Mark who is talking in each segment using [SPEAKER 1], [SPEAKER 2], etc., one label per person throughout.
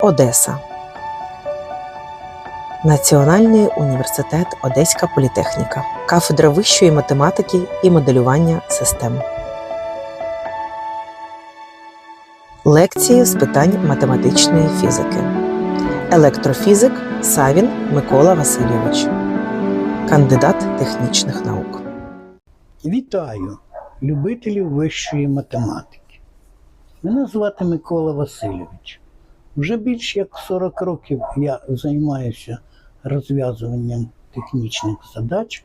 [SPEAKER 1] Одеса. Національний університет Одеська політехніка. Кафедра вищої математики і моделювання систем. Лекції з питань математичної фізики. Електрофізик Савін Микола Васильович. Кандидат технічних наук.
[SPEAKER 2] Вітаю любителів вищої математики. Мене звати Микола Васильович. Вже більш як 40 років я займаюся розв'язуванням технічних задач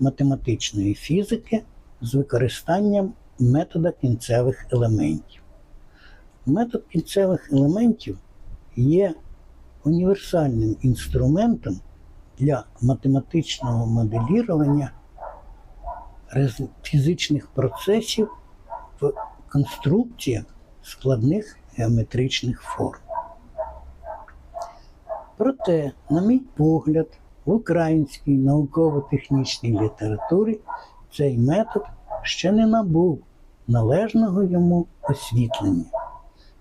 [SPEAKER 2] математичної фізики з використанням метода кінцевих елементів. Метод кінцевих елементів є універсальним інструментом для математичного моделірування фізичних процесів в конструкціях складних геометричних форм. Проте, на мій погляд, в українській науково-технічній літературі цей метод ще не набув належного йому освітлення.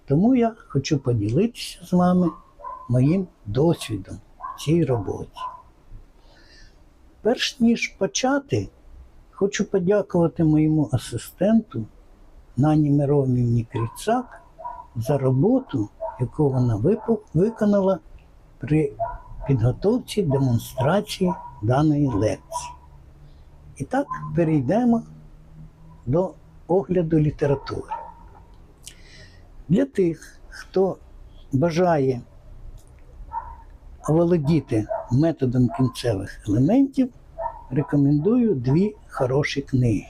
[SPEAKER 2] Тому я хочу поділитися з вами моїм досвідом в цій роботі. Перш ніж почати, Хочу подякувати моєму асистенту Нані Миронівні Кріцак за роботу, яку вона виконала при підготовці демонстрації даної лекції. І так перейдемо до огляду літератури. Для тих, хто бажає володіти методом кінцевих елементів, рекомендую дві хороші книги.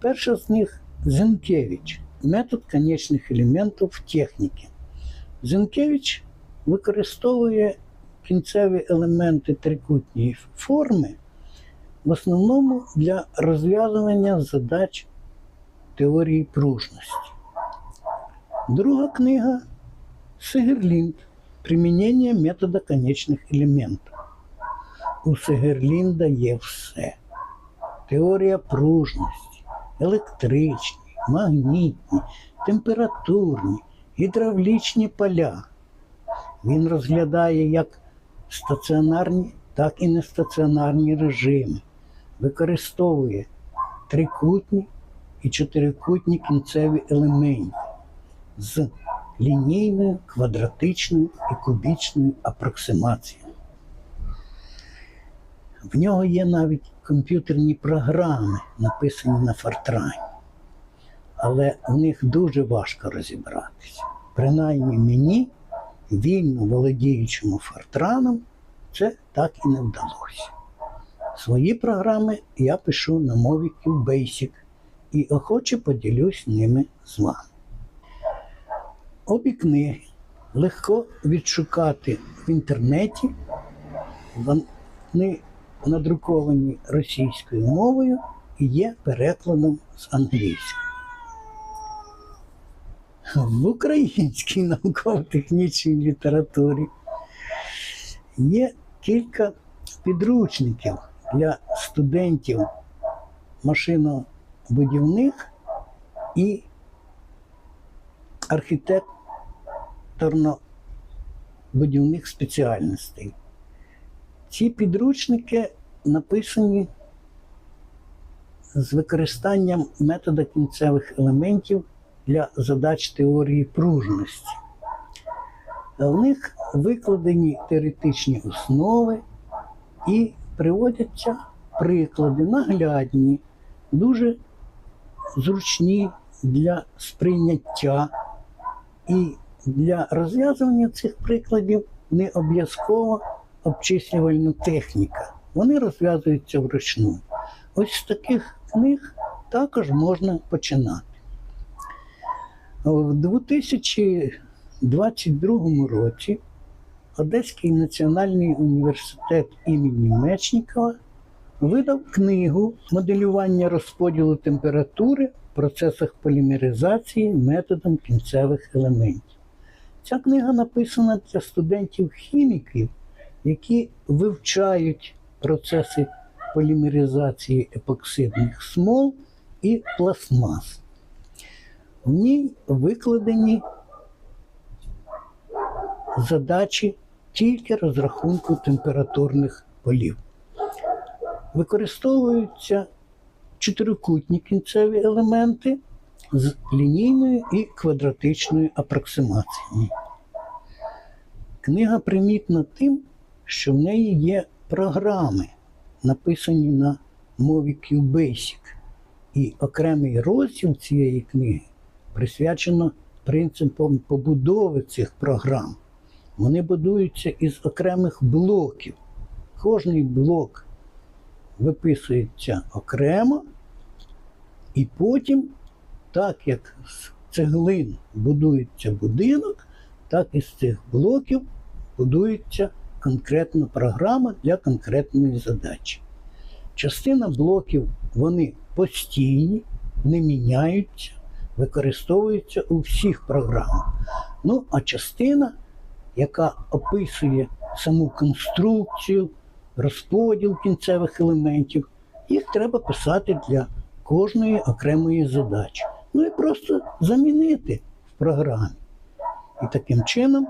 [SPEAKER 2] Перша з них Зенкевич Метод конечних елементів в техніці. Використовує кінцеві елементи трикутньої форми в основному для розв'язування задач теорії пружності. Друга книга Сегерлінд Примінення метода конечних елементів. У Сегерлінда є все. Теорія пружності, електричні, магнітні, температурні, гідравлічні поля. Він розглядає як стаціонарні, так і нестаціонарні режими, використовує трикутні і чотирикутні кінцеві елементи з лінійною, квадратичною і кубічною апроксимацією. В нього є навіть комп'ютерні програми, написані на фортрані. Але в них дуже важко розібратися. Принаймні мені, вільно володіючому фортраном, це так і не вдалося. Свої програми я пишу на мові QBasic і охоче поділюсь ними з вами. Обі книги легко відшукати в інтернеті. Вони надруковані російською мовою і є перекладом з англійської. В українській науково-технічній літературі є кілька підручників для студентів машинобудівних і архітекторно-будівних спеціальностей. Ці підручники написані з використанням метода кінцевих елементів для задач теорії пружності. В них викладені теоретичні основи і приводяться приклади наглядні, дуже зручні для сприйняття. І для розв'язування цих прикладів не обов'язково обчислювальна техніка. Вони розв'язуються вручну. Ось з таких книг також можна починати. В 2022 році Одеський національний університет імені Мечнікова видав книгу моделювання розподілу температури в процесах полімеризації методом кінцевих елементів. Ця книга написана для студентів-хіміків, які вивчають процеси полімеризації епоксидних смол і пластмас. В ній викладені задачі тільки розрахунку температурних полів. Використовуються чотирикутні кінцеві елементи з лінійною і квадратичною апроксимаціями. Книга примітна тим, що в неї є програми, написані на мові QBasic. І окремий розділ цієї книги присвячено принципам побудови цих програм. Вони будуються із окремих блоків. Кожний блок виписується окремо, і потім, так як з цеглин будується будинок, так і з цих блоків будується конкретна програма для конкретної задачі. Частина блоків вони постійні, не міняються, використовуються у всіх програмах. Ну, а частина, яка описує саму конструкцію, розподіл кінцевих елементів, їх треба писати для кожної окремої задачі. Ну і просто замінити в програмі. І таким чином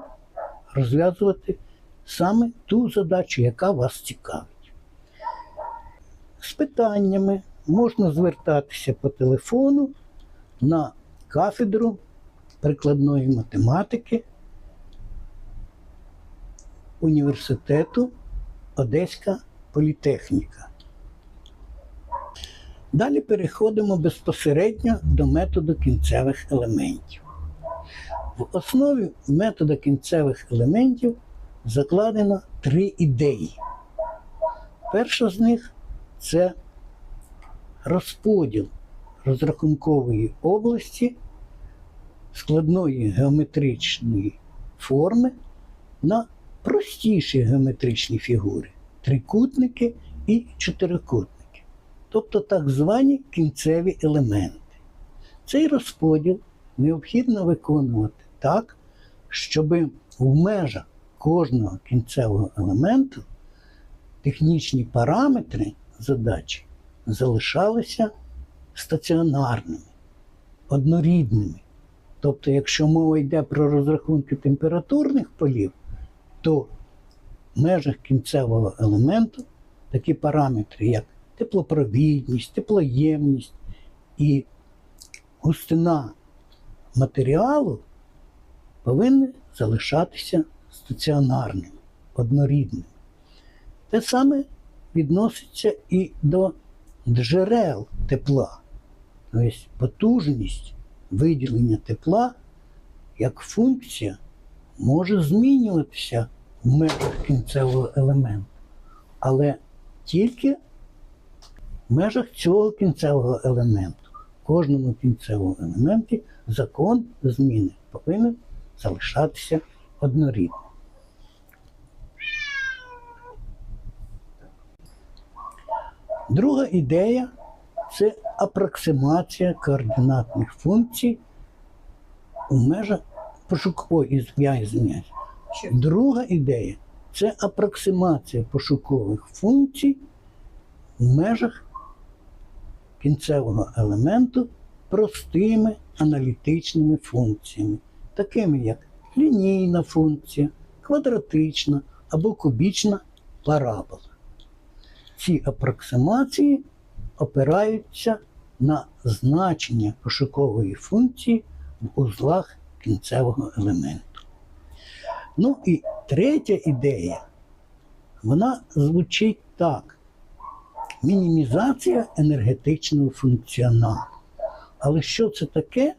[SPEAKER 2] розв'язувати саме ту задачу, яка вас цікавить. З питаннями можна звертатися по телефону на кафедру прикладної математики університету Одеська політехніка. Далі переходимо безпосередньо до методу кінцевих елементів. В основі методу кінцевих елементів закладено три ідеї. Перша з них це розподіл розрахункової області складної геометричної форми на простіші геометричні фігури трикутники і чотирикутники, тобто так звані кінцеві елементи. Цей розподіл необхідно виконувати так, щоб в межах кожного кінцевого елементу технічні параметри задачі залишалися стаціонарними, однорідними. Тобто, якщо мова йде про розрахунки температурних полів, то в межах кінцевого елементу такі параметри, як теплопровідність, теплоємність і густина матеріалу повинні залишатися стаціонарними, однорідними. Те саме відноситься і до джерел тепла, тобто потужність виділення тепла як функція може змінюватися в межах кінцевого елементу, але тільки в межах цього кінцевого елементу. В кожному кінцевому елементі закон зміни повинен залишатися однорідним. Друга ідея це апроксимація координатних функцій у межах пошукової я извиняюсь. Друга ідея це апроксимація пошукових функцій в межах кінцевого елементу простими аналітичними функціями, такими як лінійна функція, квадратична або кубічна парабола. Ці апроксимації опираються на значення пошукової функції в узлах кінцевого елементу. Ну і третя ідея, вона звучить так: мінімізація енергетичного функціоналу. Але що це таке,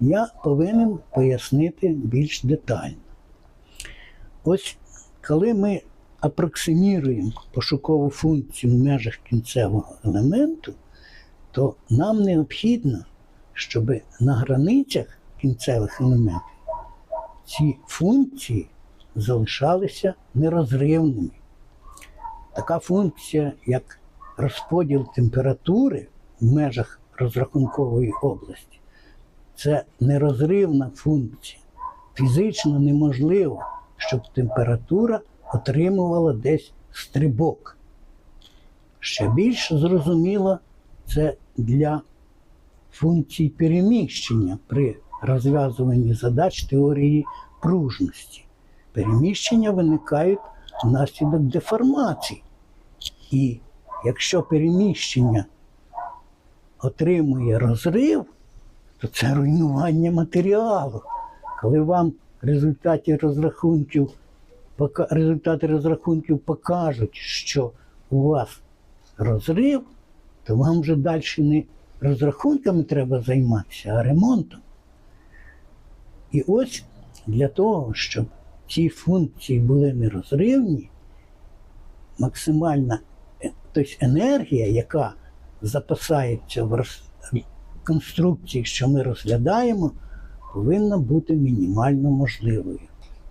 [SPEAKER 2] я повинен пояснити більш детально. Ось коли ми апроксиміруємо пошукову функцію в межах кінцевого елементу, то нам необхідно, щоб на границях кінцевих елементів ці функції залишалися нерозривними. Така функція, як розподіл температури в межах розрахункової області, це нерозривна функція. Фізично неможливо, щоб температура отримувала десь стрибок. Ще більш зрозуміло, це для функцій переміщення при розв'язуванні задач теорії пружності. переміщення виникають внаслідок деформацій. І якщо переміщення отримує розрив, то це руйнування матеріалу. Коли вам в розрахунків, результати розрахунків покажуть, що у вас розрив, то вам вже далі не розрахунками треба займатися, а ремонтом. І ось для того, щоб ці функції були нерозривні, максимальна е, тобто енергія, яка запасається в конструкції, що ми розглядаємо, повинна бути мінімально можливою.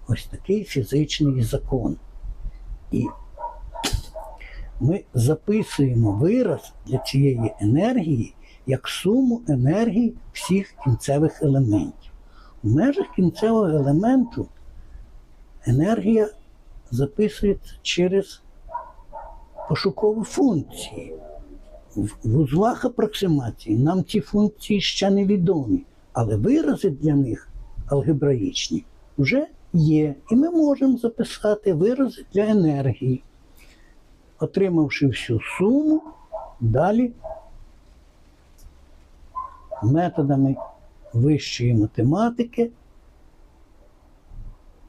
[SPEAKER 2] Ось такий фізичний закон. І ми записуємо вираз для цієї енергії як суму енергії всіх кінцевих елементів. В межах кінцевого елементу енергія записується через пошукові функції. В в узлах апроксимації нам ці функції ще не відомі, але вирази для них алгебраїчні вже є. І ми можемо записати вирази для енергії. Отримавши всю суму, далі методами вищої математики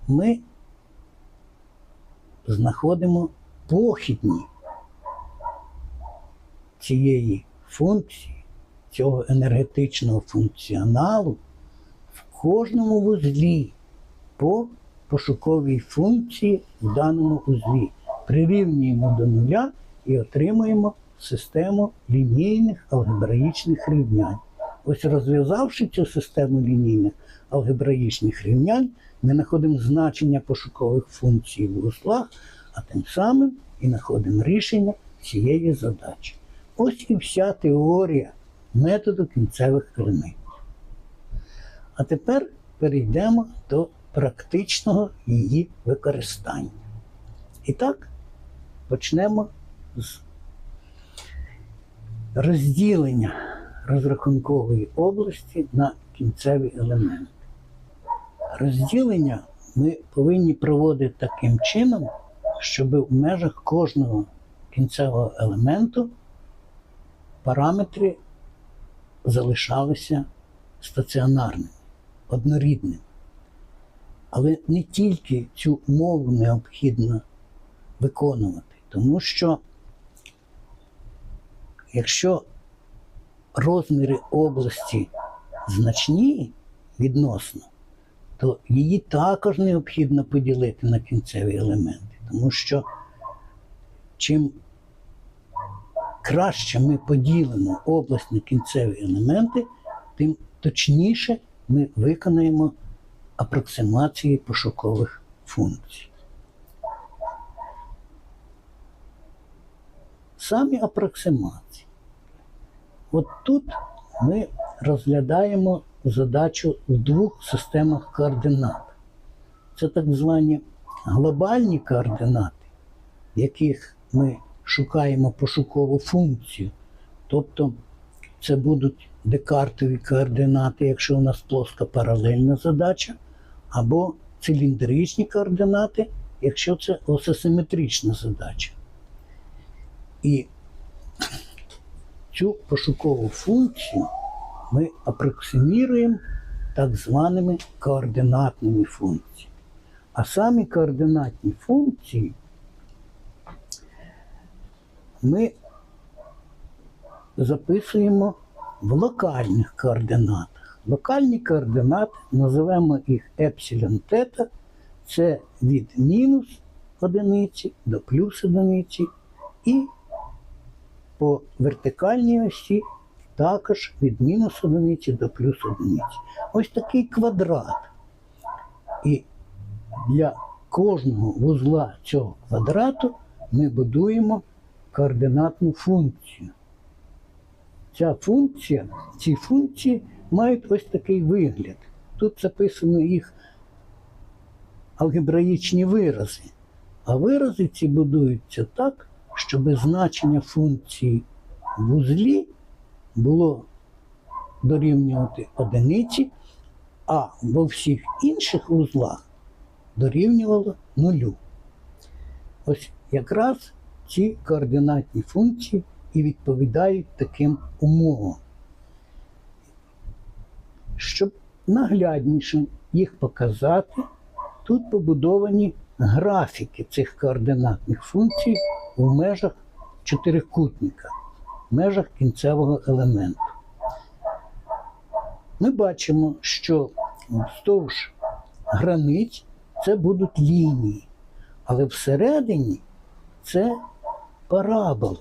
[SPEAKER 2] ми знаходимо похідні цієї функції, цього енергетичного функціоналу в кожному вузлі по пошуковій функції в даному узлі. Прирівнюємо до нуля і отримуємо систему лінійних алгебраїчних рівнянь. Ось розв'язавши цю систему лінійних алгебраїчних рівнянь, ми знаходимо значення пошукових функцій в узлах, а тим самим і знаходимо рішення цієї задачі. Ось і вся теорія методу кінцевих елементів. А тепер перейдемо до практичного її використання. І так, почнемо з розділення розрахункової області на кінцеві елементи. Розділення ми повинні проводити таким чином, щоб в межах кожного кінцевого елементу параметри залишалися стаціонарними, однорідними. Але не тільки цю умову необхідно виконувати, тому що якщо розміри області значні відносно, то її також необхідно поділити на кінцеві елементи, тому що чим краще ми поділимо область на кінцеві елементи, тим точніше ми виконаємо апроксимації пошукових функцій. Самі апроксимації. От тут ми розглядаємо задачу в двох системах координат. Це так звані глобальні координати, в яких ми шукаємо пошукову функцію. Тобто це будуть декартові координати, якщо у нас плоска паралельна задача, або циліндричні координати, якщо це осисиметрична задача. І цю пошукову функцію ми апроксиміруємо так званими координатними функціями. А самі координатні функції ми записуємо в локальних координатах. Локальні координати називаємо їх епсилон тета, це від мінус одиниці до плюс одиниці, і по вертикальній осі також від мінус одиниці до плюс одиниці. Ось такий квадрат. І для кожного вузла цього квадрату ми будуємо координатну функцію. Ця функція, ці функції мають ось такий вигляд. Тут записано їх алгебраїчні вирази. А вирази ці будуються так, щоб значення функції в узлі було дорівнювати одиниці, а во всіх інших узлах дорівнювало нулю. Ось якраз ці координатні функції і відповідають таким умовам. Щоб наглядніше їх показати, тут побудовані графіки цих координатних функцій в межах чотирикутника, в межах кінцевого елементу. Ми бачимо, що вздовж границь це будуть лінії, але всередині це параболи,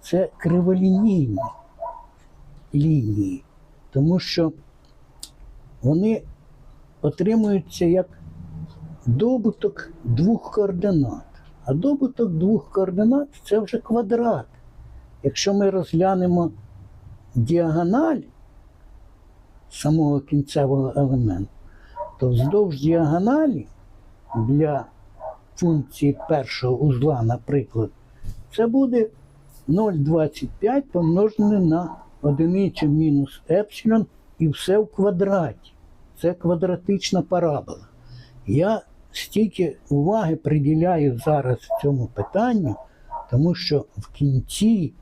[SPEAKER 2] це криволінійні лінії, тому що вони отримуються як добуток двох координат. А добуток двох координат це вже квадрат. Якщо ми розглянемо діагональ самого кінцевого елементу, то вздовж діагоналі для функції першого узла, наприклад, це буде 0,25 помножене на одиницю мінус епсилон і все в квадраті. Це квадратична парабола. Я стільки уваги приділяю зараз цьому питанню, тому що в кінці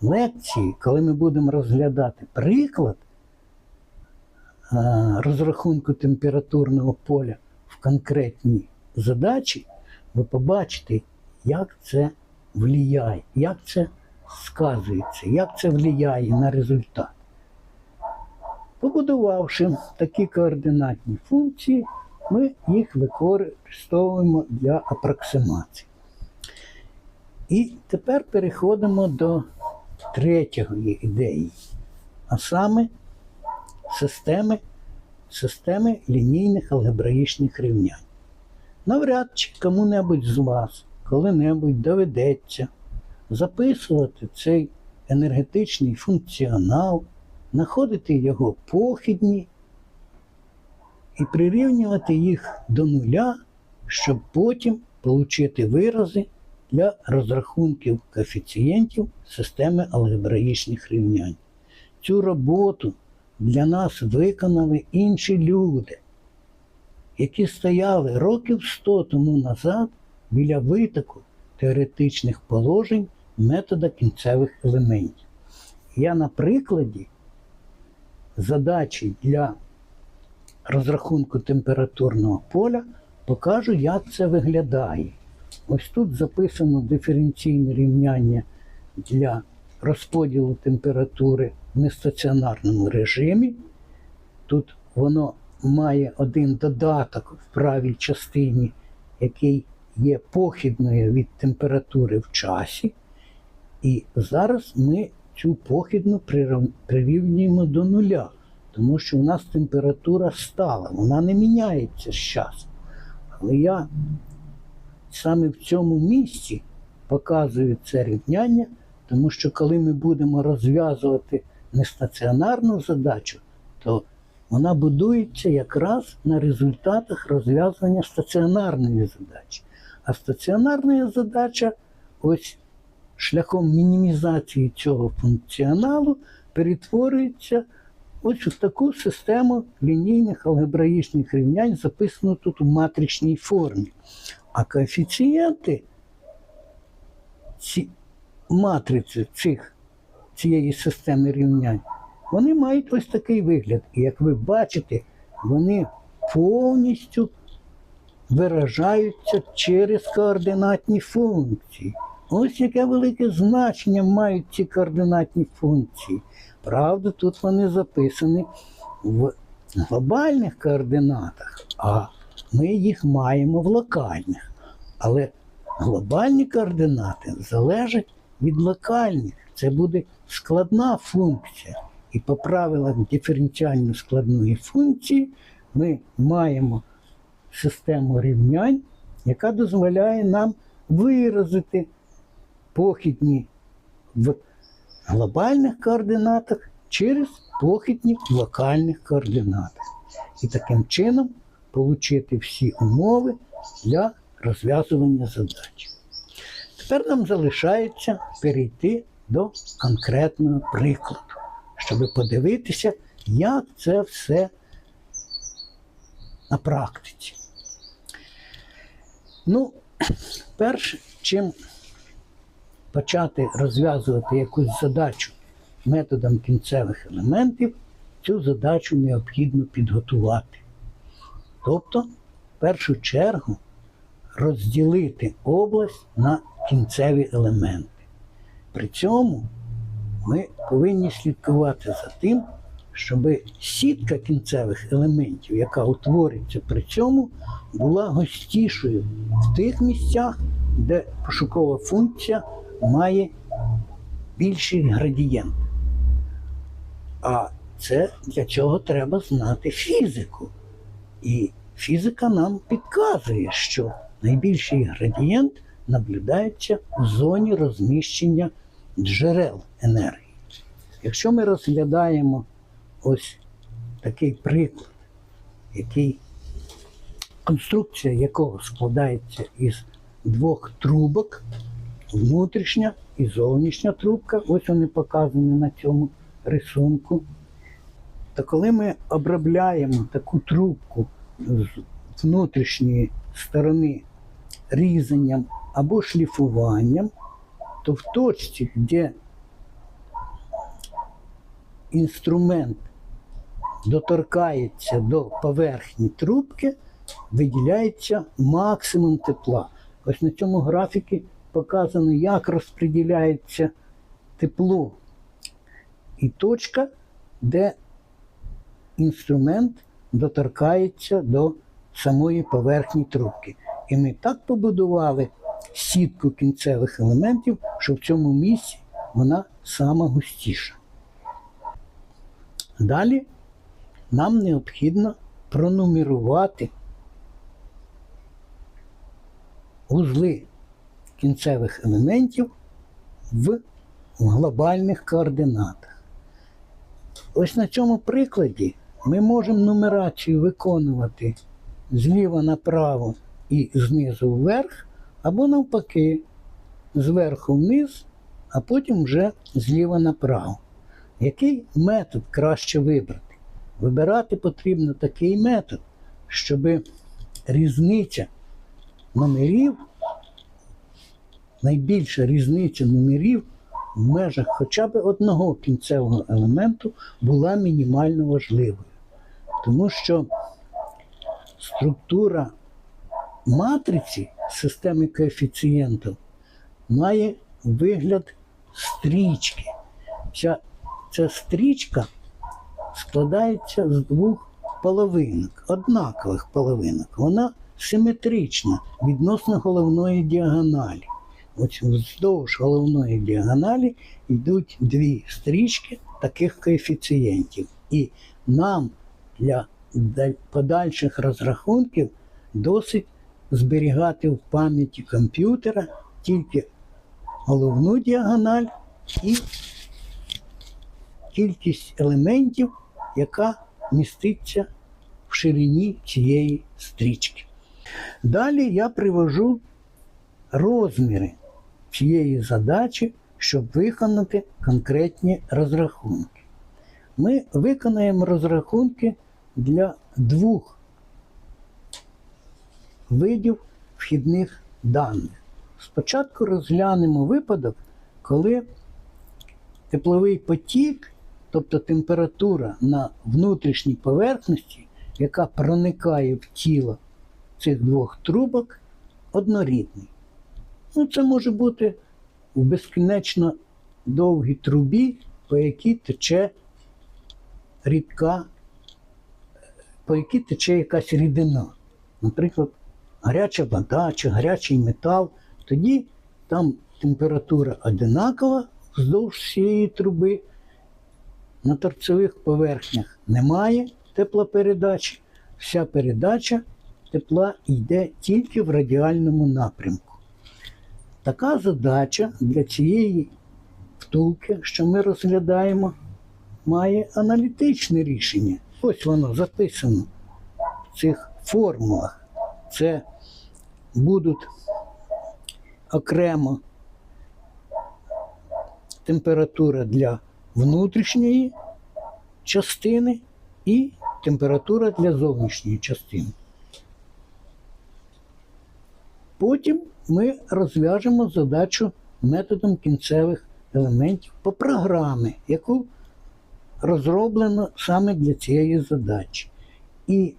[SPEAKER 2] лекції, коли ми будемо розглядати приклад розрахунку температурного поля в конкретній задачі, ви побачите, як це влияє, як це сказується, як це впливає на результат. Побудувавши такі координатні функції, ми їх використовуємо для апроксимації. І тепер переходимо до третьої ідеї, а саме системи, системи лінійних алгебраїчних рівнянь. Навряд чи кому-небудь з вас коли-небудь доведеться записувати цей енергетичний функціонал, знаходити його похідні і прирівнювати їх до нуля, щоб потім отримати вирази для розрахунків коефіцієнтів системи алгебраїчних рівнянь. Цю роботу для нас виконали інші люди, які стояли років 100 тому назад біля витоку теоретичних положень метода кінцевих елементів. Я на прикладі задачі для розрахунку температурного поля покажу, як це виглядає. Ось тут записано диференційне рівняння для розподілу температури в нестаціонарному режимі. Тут воно має один додаток в правій частині, який є похідною від температури в часі. І зараз ми цю похідну прирівнюємо до нуля, тому що у нас температура стала, вона не міняється з часом. Але я саме в цьому місці показую це рівняння, тому що коли ми будемо розв'язувати нестаціонарну задачу, то вона будується якраз на результатах розв'язування стаціонарної задачі. А стаціонарна задача ось шляхом мінімізації цього функціоналу перетворюється в таку систему лінійних алгебраїчних рівнянь, записану тут у матричній формі. А коефіцієнти ці матриці цих, цієї системи рівнянь, вони мають ось такий вигляд. І як ви бачите, вони повністю виражаються через координатні функції. Ось яке велике значення мають ці координатні функції. Правда, тут вони записані в глобальних координатах, а ми їх маємо в локальних. Але глобальні координати залежать від локальних. Це буде складна функція. І по правилах диференціально складної функції ми маємо систему рівнянь, яка дозволяє нам виразити похідні в глобальних координатах через похідні локальних координатах. І таким чином отримати всі умови для розв'язування задач. Тепер нам залишається перейти до конкретного прикладу, щоб подивитися, як це все на практиці. Ну, перш чим почати розв'язувати якусь задачу методом кінцевих елементів, цю задачу необхідно підготувати. Тобто, в першу чергу, розділити область на кінцеві елементи. При цьому ми повинні слідкувати за тим, щоб сітка кінцевих елементів, яка утворюється при цьому, була густішою в тих місцях, де пошукова функція має більший градієнт. А це для цього треба знати фізику. І фізика нам підказує, що найбільший градієнт наблюдається у зоні розміщення джерел енергії. Якщо ми розглядаємо ось такий приклад, який, конструкція якого складається із двох трубок, внутрішня і зовнішня трубка, ось вони показані на цьому рисунку. То коли ми обробляємо таку трубку з внутрішньої сторони різанням або шліфуванням, то в точці, де інструмент доторкається до поверхні трубки, виділяється максимум тепла. Ось на цьому графіку показано, як розподіляється тепло. І точка, де інструмент доторкається до самої поверхні трубки. І ми так побудували сітку кінцевих елементів, що в цьому місці вона сама густіша. Далі нам необхідно пронумерувати узли кінцевих елементів в глобальних координатах. Ось на цьому прикладі ми можемо нумерацію виконувати зліва направо і знизу вверх, або навпаки, зверху вниз, а потім вже зліва направо. Який метод краще вибрати? Вибирати потрібно такий метод, щоб різниця номерів, найбільша різниця номерів в межах хоча б одного кінцевого елементу була мінімально важливою. Тому що структура матриці системи коефіцієнтів має вигляд стрічки. Ця, ця стрічка складається з двох половинок, однакових половинок. Вона симетрична відносно головної діагоналі. Ось вздовж головної діагоналі йдуть дві стрічки таких коефіцієнтів. І нам для подальших розрахунків досить зберігати в пам'яті комп'ютера тільки головну діагональ і кількість елементів, яка міститься в ширині цієї стрічки. Далі я привожу розміри цієї задачі, щоб виконати конкретні розрахунки. Ми виконаємо розрахунки для двох видів вхідних даних. Спочатку розглянемо випадок, коли тепловий потік, тобто температура на внутрішній поверхності, яка проникає в тіло цих двох трубок, однорідний. Ну, це може бути в безкінечно довгій трубі, по якій тече рідка, по якій тече якась рідина. Наприклад, гаряча вода чи гарячий метал. Тоді там температура одинакова вздовж всієї труби. На торцевих поверхнях немає теплопередачі. Вся передача тепла йде тільки в радіальному напрямку. Така задача для цієї втулки, що ми розглядаємо, має аналітичне рішення. Ось воно записано в цих формулах. Це будуть окремо температура для внутрішньої частини і температура для зовнішньої частини. Потім ми розв'яжемо задачу методом кінцевих елементів по програмі, яку розроблено саме для цієї задачі. І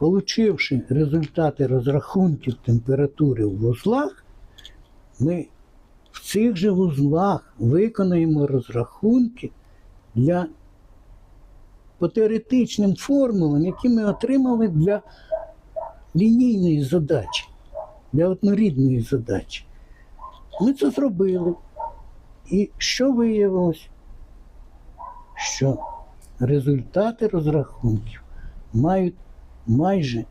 [SPEAKER 2] Получивши результати розрахунків температури в вузлах, ми в цих же вузлах виконаємо розрахунки для по теоретичним формулам, які ми отримали для лінійної задачі, для однорідної задачі. Ми це зробили. І що виявилось? Що результати розрахунків мають майже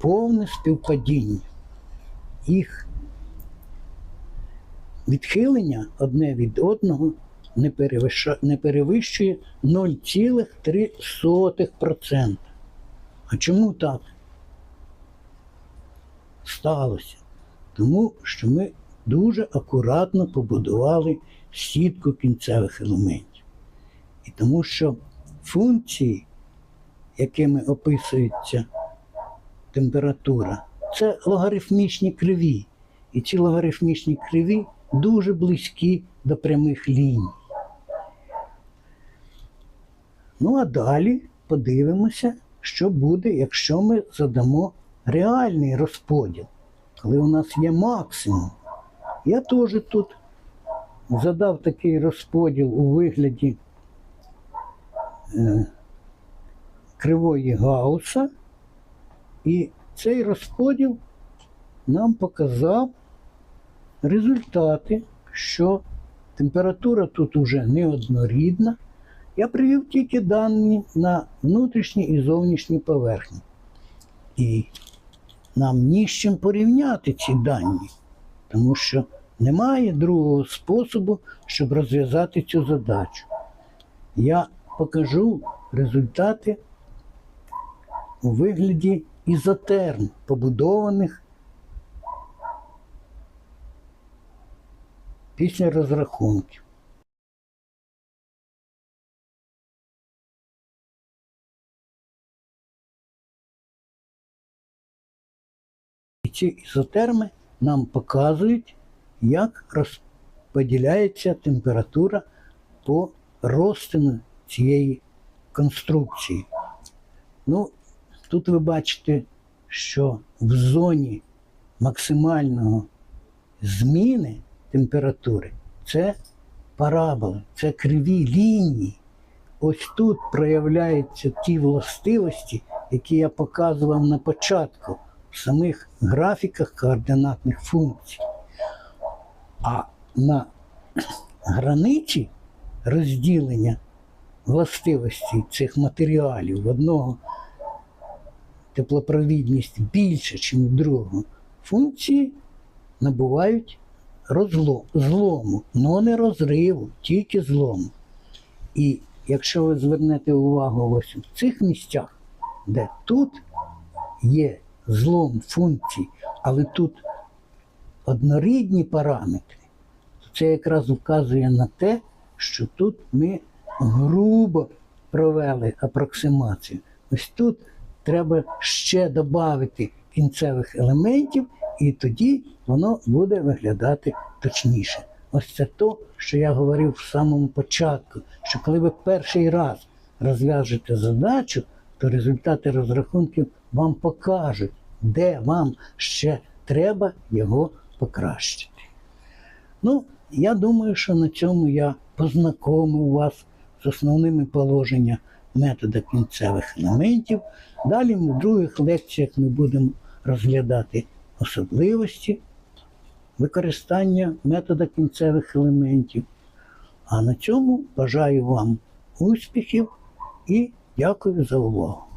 [SPEAKER 2] повне співпадіння. Їх відхилення одне від одного не перевищує 0,3%. А чому так сталося? Тому що ми дуже акуратно побудували сітку кінцевих елементів. І тому що функції якими описується температура, це логарифмічні криві. І ці логарифмічні криві дуже близькі до прямих ліній. Ну а далі подивимося, що буде, якщо ми задамо реальний розподіл, коли у нас є максимум. Я теж тут задав такий розподіл у вигляді. е, кривої Гаусса, і цей розподіл нам показав результати, що температура тут уже неоднорідна. Я привів тільки дані на внутрішній і зовнішній поверхні. І нам ні з чим порівняти ці дані, тому що немає другого способу, щоб розв'язати цю задачу. Я покажу результати у вигляді ізотерм, побудованих після розрахунків. Ці ізотерми нам показують, як розподіляється температура по розтину цієї конструкції. Ну, Тут ви бачите, що в зоні максимального зміни температури це параболи, це криві лінії. Ось тут проявляються ті властивості, які я показував на початку в самих графіках координатних функцій. А на границі розділення властивостей цих матеріалів в одного теплопровідність більше, ніж в другого, функції набувають розло, злому, але не розриву, тільки злому. І якщо ви звернете увагу ось в цих місцях, де тут є злом функцій, але тут однорідні параметри, то це якраз вказує на те, що тут ми грубо провели апроксимацію. Ось тут треба ще додати кінцевих елементів, і тоді воно буде виглядати точніше. Ось це то, що я говорив в самому початку, що коли ви перший раз розв'яжете задачу, то результати розрахунків вам покажуть, де вам ще треба його покращити. Ну, я думаю, що на цьому я познайомив вас з основними положеннями метода кінцевих елементів. Далі в других лекціях ми будемо розглядати особливості використання метода кінцевих елементів. А на цьому бажаю вам успіхів і дякую за увагу.